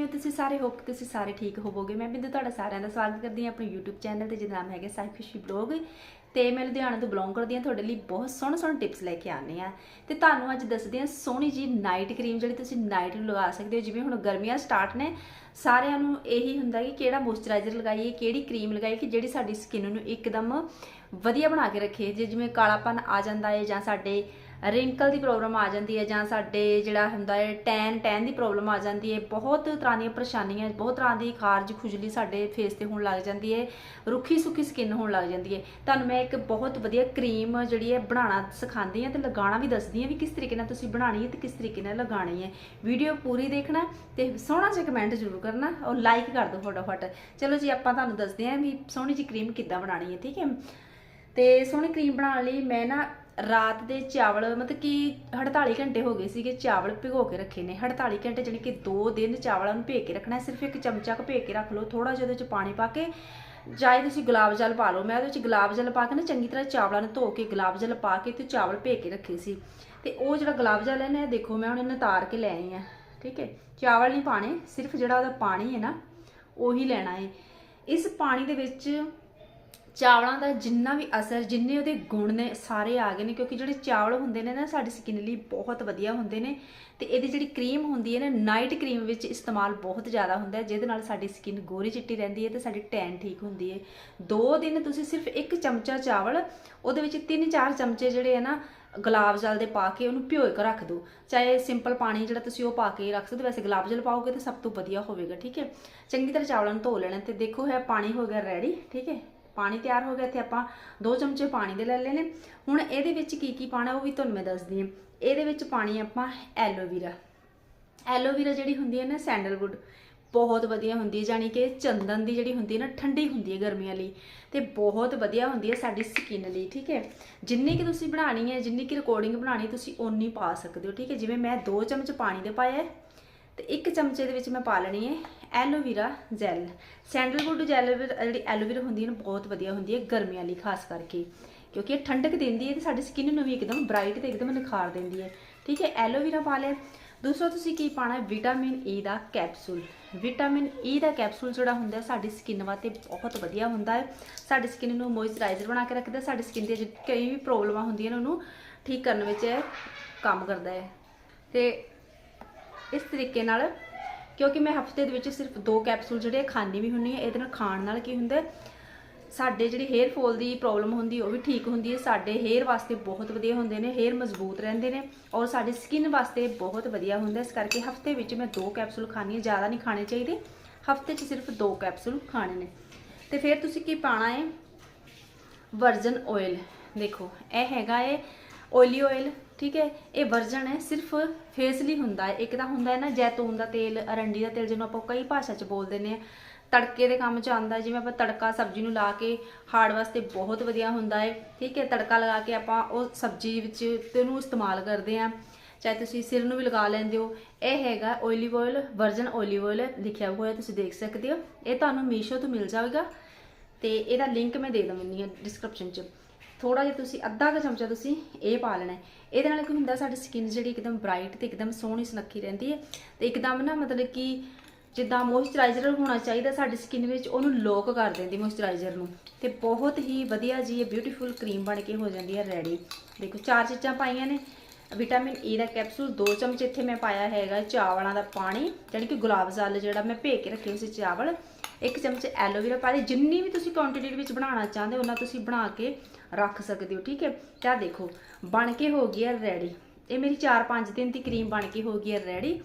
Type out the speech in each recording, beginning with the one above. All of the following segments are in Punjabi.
ਕਿਵੇਂ ਹੋ ਤੁਸੀਂ ਸਾਰੇ ਹੋਪ ਕਿ ਤੁਸੀਂ ਸਾਰੇ ਠੀਕ ਹੋਵੋਗੇ। ਮੈਂ ਬਿੰਦੂ ਤੁਹਾਡਾ ਸਾਰਿਆਂ ਦਾ ਸਵਾਗਤ ਕਰਦੀ ਹਾਂ ਆਪਣੇ YouTube ਚੈਨਲ ਤੇ, ਜਿਹਦਾ ਨਾਮ ਹੈਗਾ ਸਾਈ ਖੁਸ਼ੀ ਬਲੌਗ ਤੇ ਮੈਂ ਲੁਧਿਆਣਾ ਤੋਂ ਬਿਲੋਂਗ ਕਰਦੀ ਹਾਂ। ਤੁਹਾਡੇ ਲਈ ਬਹੁਤ ਸੋਹਣੇ ਸੋਹਣੇ ਟਿਪਸ ਲੈ ਕੇ ਆਉਂਦੀ ਹਾਂ। ਤੇ ਤੁਹਾਨੂੰ ਅੱਜ ਦੱਸਦੇ ਹਾਂ ਸੋਹਣੀ ਜੀ ਨਾਈਟ ਕਰੀਮ ਜਿਹੜੀ ਤੁਸੀਂ ਨਾਈਟ ਨੂੰ ਲਗਾ ਸਕਦੇ ਹੋ। ਜਿਵੇਂ ਹੁਣ ਗਰਮੀਆਂ ਸਟਾਰਟ ਨੇ, ਸਾਰਿਆਂ ਨੂੰ ਇਹੀ ਹੁੰਦਾ ਕਿ ਕਿਹੜਾ ਮੋਇਸਚਰਾਈਜ਼ਰ ਲਗਾਈਏ, ਕਿਹੜੀ ਕਰੀਮ ਲਗਾਈਏ ਕਿ ਜਿਹੜੀ ਸਾਡੀ ਸਕਿਨ ਨੂੰ ਇੱਕਦਮ ਵਧੀਆ ਬਣਾ ਕੇ ਰੱਖੇ। ਜੇ ਜਿਵੇਂ ਕਾਲਾਪਨ ਆ ਜਾਂਦਾ ਹੈ ਜਾਂ ਸਾਡੇ ਰਿੰਕਲ ਦੀ ਪ੍ਰੋਬਲਮ ਆ ਜਾਂਦੀ ਹੈ ਜਾਂ ਸਾਡੇ ਜਿਹੜਾ ਹੁੰਦਾ ਹੈ ਟੈਨ ਟੈਨ ਦੀ ਪ੍ਰੋਬਲਮ ਆ ਜਾਂਦੀ ਹੈ। ਬਹੁਤ ਤਰ੍ਹਾਂ ਦੀਆਂ ਪਰੇਸ਼ਾਨੀਆਂ, ਬਹੁਤ ਤਰ੍ਹਾਂ ਦੀ ਖਾਰਜ, ਖੁਜਲੀ ਸਾਡੇ ਫੇਸ ਤੇ ਹੋਣ ਲੱਗ ਜਾਂਦੀ ਹੈ, ਰੁੱਖੀ ਸੁੱਕੀ ਸਕਿਨ ਹੋਣ ਲੱਗ ਜਾਂਦੀ ਹੈ। ਤੁਹਾਨੂੰ ਮੈਂ ਇੱਕ ਬਹੁਤ ਵਧੀਆ ਕਰੀਮ ਜਿਹੜੀ ਹੈ ਬਣਾਉਣਾ ਸਿਖਾਉਂਦੀ ਹਾਂ ਤੇ ਲਗਾਉਣਾ ਵੀ ਦੱਸਦੀ ਹਾਂ ਵੀ ਕਿਸ ਤਰੀਕੇ ਨਾਲ ਤੁਸੀਂ ਬਣਾਉਣੀ ਹੈ ਤੇ ਕਿਸ ਤਰੀਕੇ ਨਾਲ ਲਗਾਉਣੀ ਹੈ। ਵੀਡੀਓ ਪੂਰੀ ਦੇਖਣਾ ਤੇ ਸੋਹਣਾ ਜਿਹਾ ਕਮੈਂਟ ਜ਼ਰੂਰ ਕਰਨਾ ਔਰ ਲਾਈਕ ਕਰ ਦਿਓ ਫਟਾਫਟ। ਚਲੋ ਜੀ, ਆਪਾਂ ਤੁਹਾਨੂੰ ਦੱਸਦੇ ਹਾਂ ਵੀ ਸੋਹਣੀ ਜੀ ਕਰੀਮ ਕਿੱਦਾਂ ਬਣਾਉਣੀ ਹੈ, ਠੀਕ ਹੈ? ਤੇ ਸੋਹਣੀ ਕਰੀਮ ਬਣਾਉਣ ਲਈ ਮੈਂ ਨਾ ਰਾਤ ਦੇ ਚਾਵਲ, ਮਤਲਬ ਕਿ 48 ਘੰਟੇ ਹੋ ਗਏ ਸੀਗੇ, ਚਾਵਲ ਭਿਗੋ ਕੇ ਰੱਖੇ ਨੇ। 48 ਘੰਟੇ ਜਾਣੀ ਕਿ 2 ਦਿਨ ਚਾਵਲਾਂ ਨੂੰ ਭੇਜ ਕੇ ਰੱਖਣਾ ਸਿਰਫ ਇੱਕ ਚਮਚਾ ਕੁ ਭੇਜ ਕੇ ਰੱਖ ਲਓ ਥੋੜਾ ਜਿਹਾ ਉਹਦੇ ਵਿੱਚ ਪਾਣੀ ਪਾ ਕੇ ਚਾਹੇ ਤੁਸੀਂ ਗੁਲਾਬ ਜਲ ਪਾ ਲਓ। ਮੈਂ ਉਹਦੇ ਵਿੱਚ ਗੁਲਾਬ ਜਲ ਪਾ ਕੇ ਨਾ ਚੰਗੀ ਤਰ੍ਹਾਂ ਚਾਵਲਾਂ ਨੂੰ ਧੋ ਕੇ ਗੁਲਾਬ ਜਲ ਪਾ ਕੇ ਤੇ ਚਾਵਲ ਭੇਜ ਕੇ ਰੱਖੇ ਸੀ। ਤੇ ਉਹ ਜਿਹੜਾ ਗੁਲਾਬ ਜਲ ਹੈ ਨਾ ਦੇਖੋ, ਮੈਂ ਹੁਣ ਇਹਨੂੰ ਤਾਰ ਕੇ ਲੈ ਆਈ ਆ ਠੀਕ ਹੈ? ਚਾਵਲ ਨਹੀਂ ਪਾਣੇ ਸਿਰਫ ਜਿਹੜਾ ਉਹਦਾ ਪਾਣੀ ਹੈ ਨਾ, ਉਹੀ ਲੈਣਾ ਹੈ ਇਸ ਪਾਣੀ ਦੇ ਵਿੱਚ ਚਾਵਲਾਂ ਦਾ ਜਿੰਨਾ ਵੀ ਅਸਰ, ਜਿੰਨੇ ਉਹਦੇ ਗੁਣ ਨੇ, ਸਾਰੇ ਆ ਗਏ ਨੇ, ਕਿਉਂਕਿ ਜਿਹੜੇ ਚਾਵਲ ਹੁੰਦੇ ਨੇ ਨਾ, ਸਾਡੀ ਸਕਿਨ ਲਈ ਬਹੁਤ ਵਧੀਆ ਹੁੰਦੇ ਨੇ ਤੇ ਇਹਦੀ ਜਿਹੜੀ ਕਰੀਮ ਹੁੰਦੀ ਹੈ ਨਾ, ਨਾਈਟ ਕਰੀਮ ਵਿੱਚ ਇਸਤੇਮਾਲ ਬਹੁਤ ਜ਼ਿਆਦਾ ਹੁੰਦਾ ਹੈ, ਜਿਹਦੇ ਨਾਲ ਸਾਡੀ ਸਕਿਨ ਗੋਰੀ ਚਿੱਟੀ ਰਹਿੰਦੀ ਹੈ ਤੇ ਸਾਡੀ ਟੈਨ ਠੀਕ ਹੁੰਦੀ ਹੈ। ਦੋ ਦਿਨ ਤੁਸੀਂ ਸਿਰਫ ਇੱਕ ਚਮਚਾ ਚਾਵਲ, ਉਹਦੇ ਵਿੱਚ ਤਿੰਨ ਚਾਰ ਚਮਚੇ ਜਿਹੜੇ ਹੈ ਨਾ, ਗੁਲਾਬ ਜਲ ਦੇ ਪਾ ਕੇ ਉਹਨੂੰ ਭਿਓ ਕੇ ਰੱਖ ਦਿਓ। ਚਾਹੇ ਸਿੰਪਲ ਪਾਣੀ ਜਿਹੜਾ ਤੁਸੀਂ ਉਹ ਪਾ ਕੇ ਰੱਖ ਸਕਦੇ ਹੋ। ਵੈਸੇ ਗੁਲਾਬ ਜਲ ਪਾਓਗੇ ਤਾਂ ਸਭ ਤੋਂ ਵਧੀਆ ਹੋਵੇਗਾ, ਠੀਕ ਹੈ? ਚੰਗੀ ਤਰ੍ਹਾਂ ਚਾਵਲਾਂ ਨੂੰ ਧੋ ਲੈਣਾ ਤੇ ਦੇਖੋ ਹੈ ਪਾਣੀ ਹੋ ਗਿਆ ਰੈਡੀ ਠੀਕ ਹੈ? ਪਾਣੀ ਤਿਆਰ ਹੋ ਗਿਆ ਇੱਥੇ ਆਪਾਂ ਦੋ ਚਮਚੇ ਪਾਣੀ ਦੇ ਲੈ ਲਏ ਨੇ ਹੁਣ ਇਹਦੇ ਵਿੱਚ ਕੀ ਕੀ ਪਾਣਾ ਉਹ ਵੀ ਤੁਹਾਨੂੰ ਮੈਂ ਦੱਸਦੀ ਹਾਂ। ਇਹਦੇ ਵਿੱਚ ਪਾਣੀ ਆਪਾਂ ਐਲੋਵੀਰਾ ਐਲੋਵੀਰਾ ਜਿਹੜੀ ਹੁੰਦੀ ਹੈ ਨਾ ਸੈਂਡਲਵੁੱਡ, ਬਹੁਤ ਵਧੀਆ ਹੁੰਦੀ ਹੈ। ਜਾਨੀ ਕਿ ਚੰਦਨ ਦੀ ਜਿਹੜੀ ਹੁੰਦੀ ਹੈ ਨਾ, ਠੰਡੀ ਹੁੰਦੀ ਹੈ ਗਰਮੀਆਂ ਲਈ ਤੇ ਬਹੁਤ ਵਧੀਆ ਹੁੰਦੀ ਹੈ ਸਾਡੀ ਸਕਿਨ ਲਈ, ਠੀਕ ਹੈ। ਜਿੰਨੀ ਕਿ ਤੁਸੀਂ ਬਣਾਣੀ ਹੈ, ਜਿੰਨੀ ਕਿ ਰਿਕਾਰਡਿੰਗ ਬਣਾਣੀ ਤੁਸੀਂ ਓਨੀ ਪਾ ਸਕਦੇ ਹੋ, ਠੀਕ ਹੈ। ਜਿਵੇਂ ਮੈਂ 2 ਚਮਚ ਪਾਣੀ ਦੇ ਪਾਇਆ ਤੇ ਇੱਕ ਚਮਚੇ ਦੇ ਵਿੱਚ ਮੈਂ ਪਾ ਲੈਣੀ ਹੈ aloe vera gel sandalwood gel ਜਿਹੜੀ ਐਲੋਵੀਰਾ ਹੁੰਦੀ ਹੈ ਬਹੁਤ ਵਧੀਆ ਹੁੰਦੀ ਹੈ ਗਰਮੀਆਂ ਲਈ ਖਾਸ ਕਰਕੇ। ਕਿਉਂਕਿ ਇਹ ਠੰਡਕ ਦਿੰਦੀ ਹੈ ਤੇ ਸਾਡੀ ਸਕਿਨ ਨੂੰ ਵੀ ਇੱਕਦਮ ਬ੍ਰਾਈਟ ਤੇ ਇੱਕਦਮ ਨਿਖਾਰ ਦਿੰਦੀ ਹੈ। ਠੀਕ ਹੈ ਐਲੋਵੀਰਾ ਪਾ ਲਿਆ। ਦੂਸਰਾ, ਤੁਸੀਂ ਕੀ ਪਾਣਾ ਹੈ? ਵਿਟਾਮਿਨ ਈ e ਦਾ ਕੈਪਸੂਲ ਵਿਟਾਮਿਨ ਈ ਦਾ ਕੈਪਸੂਲ ਜਿਹੜਾ ਹੁੰਦਾ ਸਾਡੀ ਸਕਿਨ ਵਾਸਤੇ ਬਹੁਤ ਵਧੀਆ ਹੁੰਦਾ ਹੈ। ਸਾਡੀ ਸਕਿਨ ਨੂੰ ਮੋਇਸਚਰਾਈਜ਼ਰ ਬਣਾ ਕੇ ਰੱਖਦਾ ਸਾਡੀ ਸਕਿਨ ਦੀਆਂ ਕਈ ਵੀ ਪ੍ਰੋਬਲਮਾਂ ਹੁੰਦੀਆਂ ਨੇ, ਉਹਨੂੰ ਠੀਕ ਕਰਨ ਵਿੱਚ ਕੰਮ ਕਰਦਾ ਹੈ। ਤੇ ਇਸ ਤਰੀਕੇ ਨਾਲ, ਕਿਉਂਕਿ ਮੈਂ ਹਫ਼ਤੇ ਦੇ ਵਿੱਚ ਸਿਰਫ ਦੋ ਕੈਪਸੂਲ ਜਿਹੜੇ ਖਾਂਦੀ ਵੀ ਹੁੰਨੀ ਹੈ, ਇਹਦੇ ਨਾਲ ਖਾਣ ਨਾਲ ਕੀ ਹੁੰਦਾ, ਸਾਡੇ ਜਿਹੜੀ ਹੇਅਰ ਫਾਲ ਦੀ ਪ੍ਰੋਬਲਮ ਹੁੰਦੀ ਉਹ ਵੀ ਠੀਕ ਹੁੰਦੀ ਹੈ ਸਾਡੇ ਹੇਅਰ ਵਾਸਤੇ ਬਹੁਤ ਵਧੀਆ ਹੁੰਦੇ ਨੇ, ਹੇਅਰ ਮਜ਼ਬੂਤ ਰਹਿੰਦੇ ਨੇ ਔਰ ਸਾਡੀ ਸਕਿਨ ਵਾਸਤੇ ਬਹੁਤ ਵਧੀਆ ਹੁੰਦਾ, ਇਸ ਕਰਕੇ ਹਫ਼ਤੇ ਵਿੱਚ ਮੈਂ ਦੋ ਕੈਪਸੂਲ ਖਾਣੀ ਹੈ, ਜ਼ਿਆਦਾ ਨਹੀਂ ਖਾਣੇ ਚਾਹੀਦੇ, ਹਫ਼ਤੇ 'ਚ ਸਿਰਫ ਦੋ ਕੈਪਸੂਲ ਖਾਣੇ ਨੇ। ਤੇ ਫਿਰ ਤੁਸੀਂ ਕੀ ਪਾਣਾ ਹੈ? ਵਰਜਨ ਆਇਲ ਦੇਖੋ, ਇਹ ਹੈਗਾ ਏ ਓਇਲੀ ਆਇਲ ਠੀਕ ਹੈ, ਇਹ ਵਰਜਨ ਹੈ, ਸਿਰਫ ਫੇਸ ਲਈ ਹੁੰਦਾ ਹੈ। ਇੱਕ ਤਾਂ ਹੁੰਦਾ ਹੈ ਨਾ ਜੈਤੂਨ ਦਾ ਤੇਲ, ਅਰੰਡੀ ਦਾ ਤੇਲ, ਜਿਹਨੂੰ ਆਪਾਂ ਕਈ ਭਾਸ਼ਾ 'ਚ ਬੋਲਦੇ ਨੇ। ਤੜਕੇ ਦੇ ਕੰਮ 'ਚ ਆਉਂਦਾ ਜਿਵੇਂ ਆਪਾਂ ਤੜਕਾ ਸਬਜ਼ੀ ਨੂੰ ਲਾ ਕੇ ਹਾਰਡ ਵਾਸਤੇ ਬਹੁਤ ਵਧੀਆ ਹੁੰਦਾ ਹੈ। ਠੀਕ ਹੈ, ਤੜਕਾ ਲਗਾ ਕੇ ਆਪਾਂ ਉਹ ਸਬਜ਼ੀ ਵਿੱਚ ਤੇ ਉਹਨੂੰ ਇਸਤੇਮਾਲ ਕਰਦੇ ਆ ਚਾਹੇ ਤੁਸੀਂ ਸਿਰ ਨੂੰ ਵੀ ਲਗਾ ਲੈਂਦੇ ਹੋ। ਇਹ ਹੈਗਾ oily oil version oily oil ਲਿਖਿਆ ਹੋਇਆ ਤੁਸੀਂ ਦੇਖ ਸਕਦੇ ਹੋ। ਇਹ ਤੁਹਾਨੂੰ ਮੀਸ਼ੋ ਤੋਂ ਮਿਲ ਜਾਵੇਗਾ। ਤੇ ਇਹਦਾ ਲਿੰਕ ਮੈਂ ਦੇ ਦਵਾਂਗੀ ਡਿਸਕ੍ਰਿਪਸ਼ਨ 'ਚ। ਥੋੜਾ ਜਿਹਾ ਤੁਸੀਂ ਅੱਧਾ ਕੁ ਚਮਚਾ ਤੁਸੀਂ ਇਹ ਪਾ ਲੈਣਾ ਇਹਦੇ ਨਾਲ ਕੀ ਹੁੰਦਾ, ਸਾਡੀ ਸਕਿਨ ਜਿਹੜੀ ਇੱਕਦਮ ਬ੍ਰਾਈਟ ਤੇ ਇੱਕਦਮ ਸੋਹਣੀ ਸੁਨੱਖੀ ਰਹਿੰਦੀ ਹੈ ਤੇ ਇੱਕਦਮ ਨਾ ਮਤਲਬ ਕਿ ਜਿੱਦਾਂ ਮੋਇਸਚਰਾਈਜ਼ਰ ਹੋਣਾ ਚਾਹੀਦਾ ਸਾਡੀ ਸਕਿਨ ਵਿੱਚ, ਉਹਨੂੰ ਲੋਕ ਕਰ ਦਿੰਦੀ ਮੋਇਸਚਰਾਈਜ਼ਰ ਨੂੰ ਤੇ ਬਹੁਤ ਹੀ ਵਧੀਆ ਜੀ ਇਹ ਬਿਊਟੀਫੁਲ ਕਰੀਮ ਬਣ ਕੇ ਹੋ ਜਾਂਦੀ ਹੈ ਰੈਡੀ ਦੇਖੋ, ਚਾਰ ਚੀਜ਼ਾਂ ਪਾਈਆਂ ਨੇ ਵਿਟਾਮਿਨ ਈ e ਦਾ ਕੈਪਸੂਲ 2 ਚਮਚ ਇੱਥੇ ਮੈਂ ਪਾਇਆ ਹੈਗਾ ਚਾਵਲਾਂ ਦਾ ਪਾਣੀ, ਜਾਣੀ ਕਿ ਗੁਲਾਬ ਜਲ ਜਿਹੜਾ ਮੈਂ ਭੇਜ ਕੇ ਰੱਖੇ ਸੀ ਚਾਵਲ। ਇੱਕ ਚਮਚ ਐਲੋਵੇਰਾ ਪਾ ਦੇ। ਜਿੰਨੀ ਵੀ ਤੁਸੀਂ ਕੁਆਂਟੀਟੀ ਵਿੱਚ ਬਣਾਉਣਾ ਚਾਹੁੰਦੇ ਹੋ, ਉਹਨਾਂ ਤੁਸੀਂ ਬਣਾ ਕੇ ਰੱਖ ਸਕਦੇ ਹੋ, ਠੀਕ ਹੈ? ਤਾਂ ਦੇਖੋ, ਬਣ ਕੇ ਹੋ ਗਈ ਹੈ ਰੈਡੀ ਇਹ ਮੇਰੀ 4-5 ਦਿਨ ਦੀ ਕਰੀਮ ਬਣ ਕੇ ਹੋ ਗਈ ਹੈ ਰੈਡੀ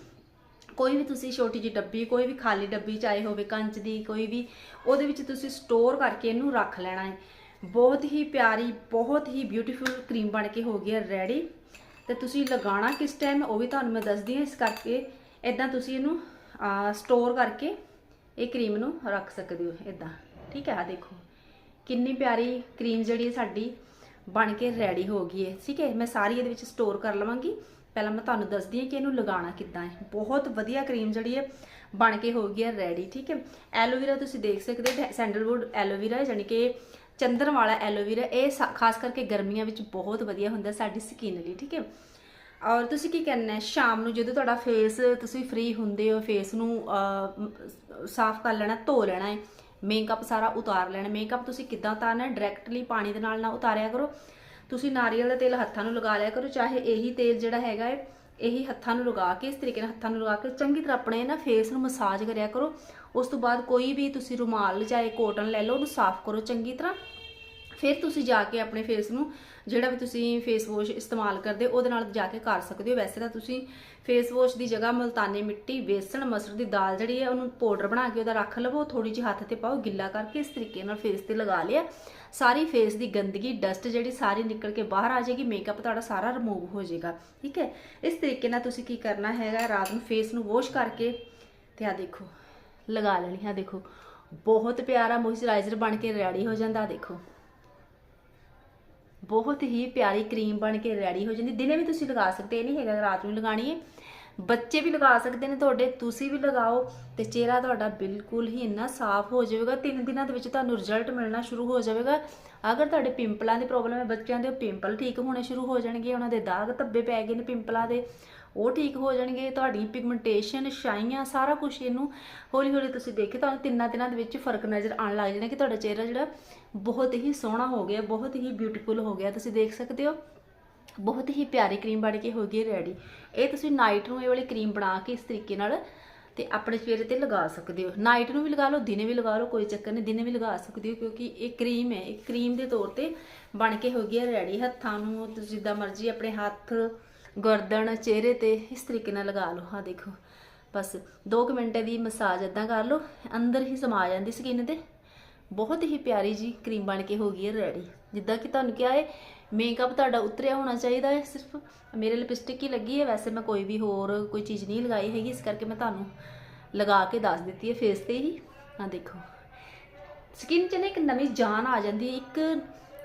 ਕੋਈ ਵੀ ਤੁਸੀਂ ਛੋਟੀ ਜਿਹੀ ਡੱਬੀ, ਕੋਈ ਵੀ ਖਾਲੀ ਡੱਬੀ ਚਾਹੇ ਹੋਵੇ ਕੰਚ ਦੀ, ਕੋਈ ਵੀ, ਉਹਦੇ ਵਿੱਚ ਤੁਸੀਂ ਸਟੋਰ ਕਰਕੇ ਇਹਨੂੰ ਰੱਖ ਲੈਣਾ ਹੈ। ਬਹੁਤ ਹੀ ਪਿਆਰੀ, ਬਹੁਤ ਹੀ ਬਿਊਟੀਫੁਲ ਕਰੀਮ ਬਣ ਕੇ ਹੋ ਗਈ ਹੈ ਰੈਡੀ ਤੇ ਤੁਸੀਂ ਲਗਾਉਣਾ ਕਿਸ ਟਾਈਮ ਉਹ ਵੀ ਤੁਹਾਨੂੰ ਮੈਂ ਦੱਸਦੀ ਹਾਂ। ਇਸ ਕਰਕੇ ਇਦਾਂ ਤੁਸੀਂ ਇਹਨੂੰ ਸਟੋਰ ਕਰਕੇ ਇਹ ਕਰੀਮ ਨੂੰ ਰੱਖ ਸਕਦੇ ਹੋ ਇਦਾਂ ਠੀਕ ਹੈ ਆ ਦੇਖੋ। ਕਿੰਨੀ ਪਿਆਰੀ ਕਰੀਮ ਜਿਹੜੀ ਹੈ ਸਾਡੀ ਬਣ ਕੇ ਰੈਡੀ ਹੋ ਗਈ ਹੈ। ਠੀਕ ਹੈ, ਮੈਂ ਸਾਰੀ ਇਹਦੇ ਵਿੱਚ ਸਟੋਰ ਕਰ ਲਵਾਂਗੀ। ਪਹਿਲਾਂ ਮੈਂ ਤੁਹਾਨੂੰ ਦੱਸਦੀ ਹਾਂ ਕਿ ਇਹਨੂੰ ਲਗਾਉਣਾ ਕਿੱਦਾਂ ਹੈ। ਬਹੁਤ ਵਧੀਆ ਕਰੀਮ ਜਿਹੜੀ ਹੈ ਬਣ ਕੇ ਹੋ ਗਈ ਹੈ ਰੈਡੀ ਠੀਕ ਹੈ ਐਲੋਵੇਰਾ ਤੁਸੀਂ ਦੇਖ ਸਕਦੇ ਹੋ ਸੈਂਡਲਵੁੱਡ ਐਲੋਵੇਰਾ ਜਾਨੀ ਕਿ ਚੰਦਨ ਵਾਲਾ ਐਲੋਵੇਰਾ ਇਹ ਸਾ- ਖਾਸ ਕਰਕੇ ਗਰਮੀਆਂ ਵਿੱਚ ਬਹੁਤ ਵਧੀਆ ਹੁੰਦਾ ਸਾਡੀ ਸਕਿਨ ਲਈ। ਠੀਕ ਹੈ ਔਰ ਤੁਸੀਂ ਕੀ ਕਰਨਾ ਹੈ? ਸ਼ਾਮ ਨੂੰ ਜਦੋਂ ਤੁਹਾਡਾ ਫੇਸ ਤੁਸੀਂ ਫ੍ਰੀ ਹੁੰਦੇ ਹੋ ਫੇਸ ਨੂੰ ਸਾਫ਼ ਕਰ ਲੈਣਾ, ਧੋ ਲੈਣਾ ਹੈ। ਮੇਕਅਪ ਸਾਰਾ ਉਤਾਰ ਲੈਣਾ ਮੇਕਅਪ ਤੁਸੀਂ ਕਿੱਦਾਂ ਉਤਾਰਨਾ ਡਾਇਰੈਕਟਲੀ ਪਾਣੀ ਦੇ ਨਾਲ ਨਾ ਉਤਾਰਿਆ ਕਰੋ। ਤੁਸੀਂ ਨਾਰੀਅਲ ਦਾ ਤੇਲ ਹੱਥਾਂ ਨੂੰ ਲਗਾ ਲਿਆ ਕਰੋ, ਚਾਹੇ ਇਹੀ ਤੇਲ ਜਿਹੜਾ ਹੈਗਾ ਹੈ, ਇਹੀ ਹੱਥਾਂ ਨੂੰ ਲਗਾ ਕੇ, ਇਸ ਤਰੀਕੇ ਨਾਲ ਹੱਥਾਂ ਨੂੰ ਲਗਾ ਕੇ ਚੰਗੀ ਤਰ੍ਹਾਂ ਆਪਣੇ ਨਾ ਫੇਸ ਨੂੰ ਮਸਾਜ ਕਰਿਆ ਕਰੋ। ਉਸ ਤੋਂ ਬਾਅਦ ਕੋਈ ਵੀ ਤੁਸੀਂ ਰੁਮਾਲ ਚਾਹੇ ਕੋਟਨ ਲੈ ਲਓ, ਉਹਨੂੰ ਸਾਫ਼ ਕਰੋ ਚੰਗੀ ਤਰ੍ਹਾਂ। ਫਿਰ ਤੁਸੀਂ ਜਾ ਕੇ ਆਪਣੇ ਫੇਸ ਨੂੰ ਜਿਹੜਾ ਵੀ ਤੁਸੀਂ ਫੇਸ ਵਾਸ਼ ਇਸਤੇਮਾਲ ਕਰਦੇ ਹੋ, ਉਹਦੇ ਨਾਲ ਜਾ ਕੇ ਕਰ ਸਕਦੇ ਹੋ। ਵੈਸੇ ਤਾਂ ਤੁਸੀਂ ਫੇਸ ਵਾਸ਼ ਦੀ ਜਗ੍ਹਾ ਮਲਤਾਨੀ ਮਿੱਟੀ ਵੇਸਣ ਮਸਰ ਦੀ ਦਾਲ ਜਿਹੜੀ ਹੈ ਉਹਨੂੰ ਪਾਊਡਰ ਬਣਾ ਕੇ ਉਹਦਾ ਰੱਖ ਲਵੋ। ਥੋੜੀ ਜਿਹੀ ਹੱਥ ਤੇ ਪਾਓ ਗਿੱਲਾ ਕਰਕੇ ਇਸ ਤਰੀਕੇ ਨਾਲ ਫੇਸ ਤੇ ਲਗਾ ਲਿਆ। ਸਾਰੀ ਫੇਸ ਦੀ ਗੰਦਗੀ ਡਸਟ ਜਿਹੜੀ ਸਾਰੀ ਨਿਕਲ ਕੇ ਬਾਹਰ ਆ ਜਾਏਗੀ ਮੇਕਅਪ ਤੁਹਾਡਾ ਸਾਰਾ ਰਿਮੂਵ ਹੋ ਜਾਏਗਾ। ਠੀਕ ਹੈ? ਇਸ ਤਰੀਕੇ ਨਾਲ ਤੁਸੀਂ ਕੀ ਕਰਨਾ ਹੈਗਾ ਰਾਤ ਨੂੰ ਫੇਸ ਨੂੰ ਵਾਸ਼ ਕਰਕੇ ਤੇ ਆ ਦੇਖੋ ਲਗਾ ਲੈਣੀ ਆ। ਦੇਖੋ ਬਹੁਤ ਪਿਆਰਾ ਮੋਇਸਚਰਾਈਜ਼ਰ ਬਣ ਕੇ ਰੈਡੀ ਹੋ ਜਾਂਦਾ। ਦੇਖੋ। ਬਹੁਤ ਹੀ ਪਿਆਰੀ ਕਰੀਮ ਬਣ ਕੇ ਰੈਡੀ ਹੋ ਜਾਂਦੀ। ਦਿਨੇ ਵੀ ਤੁਸੀਂ ਲਗਾ ਸਕਦੇ ਇਹ ਨਹੀਂ ਹੈਗਾ ਰਾਤ ਨੂੰ ਲਗਾਣੀ ਹੈ। ਬੱਚੇ ਵੀ ਲਗਾ ਸਕਦੇ ਨੇ ਤੁਹਾਡੇ, ਤੁਸੀਂ ਵੀ ਲਗਾਓ ਤੇ ਚਿਹਰਾ ਤੁਹਾਡਾ ਬਿਲਕੁਲ ਹੀ ਇੰਨਾ ਸਾਫ਼ ਹੋ ਜਾਵੇਗਾ। ਤਿੰਨ ਦਿਨਾਂ ਦੇ ਵਿੱਚ ਤੁਹਾਨੂੰ ਰਿਜ਼ਲਟ ਮਿਲਣਾ ਸ਼ੁਰੂ ਹੋ ਜਾਵੇਗਾ। ਅਗਰ ਤੁਹਾਡੇ ਪਿੰਪਲਾਂ ਦੀ ਪ੍ਰੋਬਲਮ ਹੈ, ਬੱਚਿਆਂ ਦੇ ਪਿੰਪਲ ਠੀਕ ਹੋਣੇ ਸ਼ੁਰੂ ਹੋ ਜਾਣਗੇ, ਉਹਨਾਂ ਦੇ ਦਾਗ ਧੱਬੇ ਪੈ ਗਏ ਨੇ ਪਿੰਪਲਾਂ ਦੇ। ਉਹ ਠੀਕ ਹੋ ਜਾਣਗੇ, ਤੁਹਾਡੀ ਪਿਗਮੈਂਟੇਸ਼ਨ ਛਾਈਆਂ ਸਾਰਾ ਕੁਝ ਇਹਨੂੰ ਹੌਲੀ ਹੌਲੀ ਤੁਸੀਂ ਦੇਖੇ ਤੁਹਾਨੂੰ ਤਿੰਨਾਂ ਦਿਨਾਂ ਦੇ ਵਿੱਚ ਫ਼ਰਕ ਨਜ਼ਰ ਆਉਣ ਲੱਗ ਜਾਣਾ ਕਿ ਤੁਹਾਡਾ ਚਿਹਰਾ ਜਿਹੜਾ ਬਹੁਤ ਹੀ ਸੋਹਣਾ ਹੋ ਗਿਆ, ਬਹੁਤ ਹੀ ਬਿਊਟੀਫੁਲ ਹੋ ਗਿਆ। ਤੁਸੀਂ ਦੇਖ ਸਕਦੇ ਹੋ, ਬਹੁਤ ਹੀ ਪਿਆਰੀ ਕਰੀਮ ਬਣ ਕੇ ਹੋ ਗਈ ਰੈਡੀ ਇਹ ਤੁਸੀਂ ਨਾਈਟ ਨੂੰ ਇਹ ਵਾਲੀ ਕਰੀਮ ਬਣਾ ਕੇ ਇਸ ਤਰੀਕੇ ਨਾਲ ਤੇ ਆਪਣੇ ਚਿਹਰੇ ਤੇ ਲਗਾ ਸਕਦੇ ਹੋ। ਨਾਈਟ ਨੂੰ ਵੀ ਲਗਾ ਲਓ, ਦਿਨੇ ਵੀ ਲਗਾ ਲਓ, ਕੋਈ ਚੱਕਰ ਨਹੀਂ, ਦਿਨੇ ਵੀ ਲਗਾ ਸਕਦੇ ਹੋ ਕਿਉਂਕਿ ਇਹ ਕਰੀਮ ਹੈ। ਇਹ ਕਰੀਮ ਦੇ ਤੌਰ ਤੇ ਬਣ ਕੇ ਹੋ ਗਈ ਹੈ ਰੈਡੀ ਹੱਥਾਂ ਨੂੰ ਤੁਸੀਂ ਜਿੱਦਾਂ ਮਰਜ਼ੀ ਆਪਣੇ ਹੱਥ ਗਰਦਨ, ਚਿਹਰੇ ਤੇ ਇਸ ਤਰੀਕੇ ਨਾਲ ਲਗਾ ਲਓ। ਹਾਂ, ਦੇਖੋ। ਬਸ 2 ਮਿੰਟ ਦੀ ਮਸਾਜ ਇਦਾਂ ਕਰ ਲਓ। ਅੰਦਰ ਹੀ ਸਮਾ ਜਾਂਦੀ ਸਕਿਨ ਤੇ। ਬਹੁਤ ਹੀ ਪਿਆਰੀ ਜੀ ਕਰੀਮ ਬਣ ਕੇ ਹੋ ਗਈ ਹੈ ਰੈਡੀ ਜਿੱਦਾਂ ਕਿ ਤੁਹਾਨੂੰ ਕਿਹਾ ਹੈ ਮੇਕਅਪ ਤੁਹਾਡਾ ਉਤਰਿਆ ਹੋਣਾ ਚਾਹੀਦਾ ਹੈ ਸਿਰਫ। ਮੇਰੇ ਲਿਪਸਟਿਕ ਹੀ ਲੱਗੀ ਹੈ। ਵੈਸੇ ਮੈਂ ਕੋਈ ਵੀ ਹੋਰ ਕੋਈ ਚੀਜ਼ ਨਹੀਂ ਲਗਾਈ ਹੈਗੀ, ਇਸ ਕਰਕੇ ਮੈਂ ਤੁਹਾਨੂੰ ਲਗਾ ਕੇ ਦੱਸ ਦਿੱਤੀ ਹੈ ਫੇਸ ਤੇ ਹੀ। ਆ ਦੇਖੋ। ਸਕਿਨ 'ਚ ਨਾ ਇੱਕ ਨਵੀਂ ਜਾਨ ਆ ਜਾਂਦੀ ਹੈ। ਇੱਕ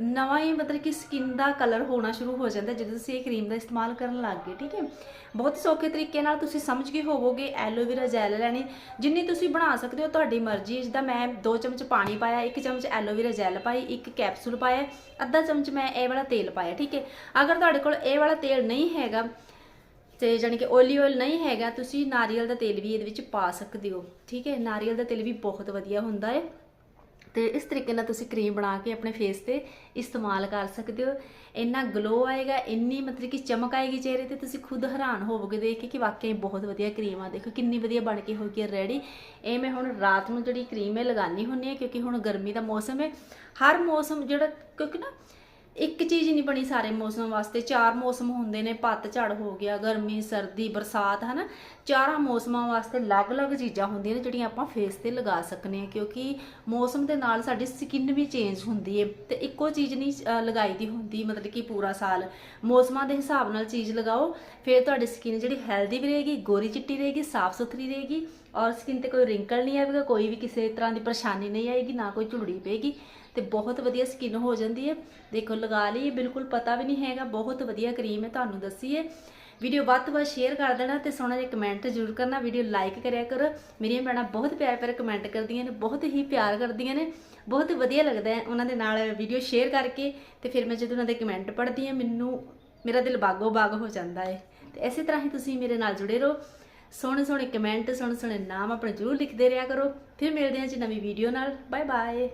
ਨਵਾਂ ਹੀ ਮਤਲਬ ਕਿ ਸਕਿਨ ਦਾ ਕਲਰ ਹੋਣਾ ਸ਼ੁਰੂ ਹੋ ਜਾਂਦਾ, ਜਦੋਂ ਤੁਸੀਂ ਇਹ ਕਰੀਮ ਦਾ ਇਸਤੇਮਾਲ ਕਰਨ ਲੱਗ ਗਏ, ਠੀਕ ਹੈ? ਬਹੁਤ ਸੌਖੇ ਤਰੀਕੇ ਨਾਲ ਤੁਸੀਂ ਸਮਝ ਗਏ ਹੋਵੋਗੇ ਐਲੋਵੇਰਾ ਜੈਲ ਲੈਣੀ, ਜਿੰਨੀ ਤੁਸੀਂ ਬਣਾ ਸਕਦੇ ਹੋ, ਤੁਹਾਡੀ ਮਰਜ਼ੀ ਹੈ। ਜਿੱਦਾਂ ਮੈਂ 2 ਚਮਚ ਪਾਣੀ ਪਾਇਆ 1 ਚਮਚ ਐਲੋਵੇਰਾ ਜੈਲ ਪਾਈ, ਇੱਕ ਕੈਪਸੂਲ ਪਾਇਆ, ਅੱਧਾ ਚਮਚ ਮੈਂ ਇਹ ਵਾਲਾ ਤੇਲ ਪਾਇਆ, ਠੀਕ ਹੈ? ਅਗਰ ਤੁਹਾਡੇ ਕੋਲ ਇਹ ਵਾਲਾ ਤੇਲ ਨਹੀਂ ਹੈਗਾ, ਤੇ ਜਾਣੀ ਕਿ ਓਲੀ ਓਇਲ ਨਹੀਂ ਹੈਗਾ, ਤੁਸੀਂ ਨਾਰੀਅਲ ਦਾ ਤੇਲ ਵੀ ਇਹਦੇ ਵਿੱਚ ਪਾ ਸਕਦੇ ਹੋ, ਠੀਕ ਹੈ? ਨਾਰੀਅਲ ਦਾ ਤੇਲ ਵੀ ਬਹੁਤ ਵਧੀਆ ਹੁੰਦਾ ਹੈ। ਤੇ ਇਸ ਤਰੀਕੇ ਨਾਲ ਤੁਸੀਂ ਕਰੀਮ ਬਣਾ ਕੇ ਆਪਣੇ ਫੇਸ ਤੇ ਇਸਤੇਮਾਲ ਕਰ ਸਕਦੇ ਹੋ। ਇੰਨਾ ਗਲੋ ਆਏਗਾ, ਇੰਨੀ ਮਤਲਬ ਕਿ ਚਮਕ ਆਏਗੀ ਚਿਹਰੇ ਤੇ, ਤੁਸੀਂ ਖੁਦ ਹੈਰਾਨ ਹੋਵੋਗੇ, ਦੇਖ ਕੇ ਕਿ ਵਾਕਈ ਬਹੁਤ ਵਧੀਆ ਕਰੀਮ ਆ। ਦੇਖੋ ਕਿੰਨੀ ਵਧੀਆ ਬਣ ਕੇ ਹੋ ਗਈ ਰੈਡੀ ਇਹ ਮੈਂ ਹੁਣ ਰਾਤ ਨੂੰ ਜਿਹੜੀ ਕਰੀਮ ਹੈ ਲਗਾਨੀ ਹੁੰਨੀ ਹੈ, ਕਿਉਂਕਿ ਹੁਣ ਗਰਮੀ ਦਾ ਮੌਸਮ ਹੈ। ਹਰ ਮੌਸਮ ਜਿਹੜਾ, ਕਿਉਂਕਿ ਨਾ ਇੱਕ ਚੀਜ਼ ਨਹੀਂ ਬਣੀ ਸਾਰੇ ਮੌਸਮ ਵਾਸਤੇ। ਚਾਰ ਮੌਸਮ ਹੁੰਦੇ ਨੇ ਪੱਤਝੜ ਹੋ ਗਿਆ, ਗਰਮੀ, ਸਰਦੀ, ਬਰਸਾਤ, ਹਨਾ। ਚਾਰਾਂ ਮੌਸਮਾਂ ਵਾਸਤੇ ਅਲੱਗ-ਅਲੱਗ ਚੀਜ਼ਾਂ ਹੁੰਦੀਆਂ ਨੇ, ਜਿਹੜੀਆਂ ਆਪਾਂ ਫੇਸ ਤੇ ਲਗਾ ਸਕਨੇ ਆ, ਕਿਉਂਕਿ ਮੌਸਮ ਦੇ ਨਾਲ ਸਾਡੀ ਸਕਿਨ ਵੀ ਚੇਂਜ ਹੁੰਦੀ ਹੈ ਤੇ ਇੱਕੋ ਚੀਜ਼ ਨਹੀਂ ਲਗਾਈ ਦੀ ਹੁੰਦੀ, ਮਤਲਬ ਕਿ ਪੂਰਾ ਸਾਲ। ਮੌਸਮਾਂ ਦੇ ਹਿਸਾਬ ਨਾਲ ਚੀਜ਼ ਲਗਾਓ, ਫਿਰ ਤੁਹਾਡੀ ਸਕਿਨ ਜਿਹੜੀ ਹੈਲਦੀ ਵੀ ਰਹੇਗੀ, ਗੋਰੀ ਚਿੱਟੀ ਰਹੇਗੀ ਸਾਫ਼ ਸੁਥਰੀ ਰਹੇਗੀ। ਔਰ ਸਕਿਨ ਤੇ ਕੋਈ ਰਿੰਕਲ ਨਹੀਂ ਆਵੇਗਾ, ਕੋਈ ਵੀ ਕਿਸੇ ਤਰ੍ਹਾਂ ਦੀ ਪਰੇਸ਼ਾਨੀ ਨਹੀਂ ਆਏਗੀ, ਨਾ ਕੋਈ ਝੁਰੜੀ ਪਏਗੀ ਤੇ ਬਹੁਤ ਵਧੀਆ ਸਕਿਨ ਹੋ ਜਾਂਦੀ ਹੈ। ਦੇਖੋ, ਲਗਾ ਲਈ ਇਹ ਬਿਲਕੁਲ ਪਤਾ ਵੀ ਨਹੀਂ ਹੈਗਾ, ਬਹੁਤ ਵਧੀਆ ਕਰੀਮ ਹੈ, ਤੁਹਾਨੂੰ ਦੱਸੀ ਹੈ। ਵੀਡੀਓ ਵੱਧ ਤੋਂ ਵੱਧ ਸ਼ੇਅਰ ਕਰ ਦੇਣਾ ਤੇ ਸੋਹਣਾ ਜਿਹਾ ਕਮੈਂਟ ਜ਼ਰੂਰ ਕਰਨਾ, ਵੀਡੀਓ ਲਾਈਕ ਕਰਿਆ ਕਰੋ। ਮੇਰੀਆਂ ਭੈਣਾਂ ਬਹੁਤ ਪਿਆਰ ਪਿਆਰ ਕਮੈਂਟ ਕਰਦੀਆਂ ਨੇ, ਬਹੁਤ ਹੀ ਪਿਆਰ ਕਰਦੀਆਂ ਨੇ, ਬਹੁਤ ਵਧੀਆ ਲੱਗਦਾ ਹੈ ਉਹਨਾਂ ਦੇ ਨਾਲ ਵੀਡੀਓ ਸ਼ੇਅਰ ਕਰਕੇ ਤੇ ਫਿਰ ਮੈਂ ਜਦੋਂ ਉਹਨਾਂ ਦੇ ਕਮੈਂਟ ਪੜ੍ਹਦੀ ਹਾਂ, ਮੈਨੂੰ ਮੇਰਾ ਦਿਲ ਬਾਗੋ ਬਾਗ ਹੋ ਜਾਂਦਾ ਹੈ। ਤੇ ਇਸੇ ਤਰ੍ਹਾਂ ਹੀ ਤੁਸੀਂ ਮੇਰੇ ਨਾਲ ਜੁੜੇ ਰਹੋ। ਸੋਹਣੇ ਸੋਹਣੇ ਕਮੈਂਟ, ਸੋਹਣੇ ਸੋਹਣੇ ਨਾਮ ਆਪਣੇ ਜ਼ਰੂਰ ਲਿਖਦੇ ਰਿਹਾ ਕਰੋ। ਫਿਰ ਮਿਲਦੇ ਹਾਂ ਜੀ ਨਵੀਂ ਵੀਡੀਓ ਨਾਲ। Bye bye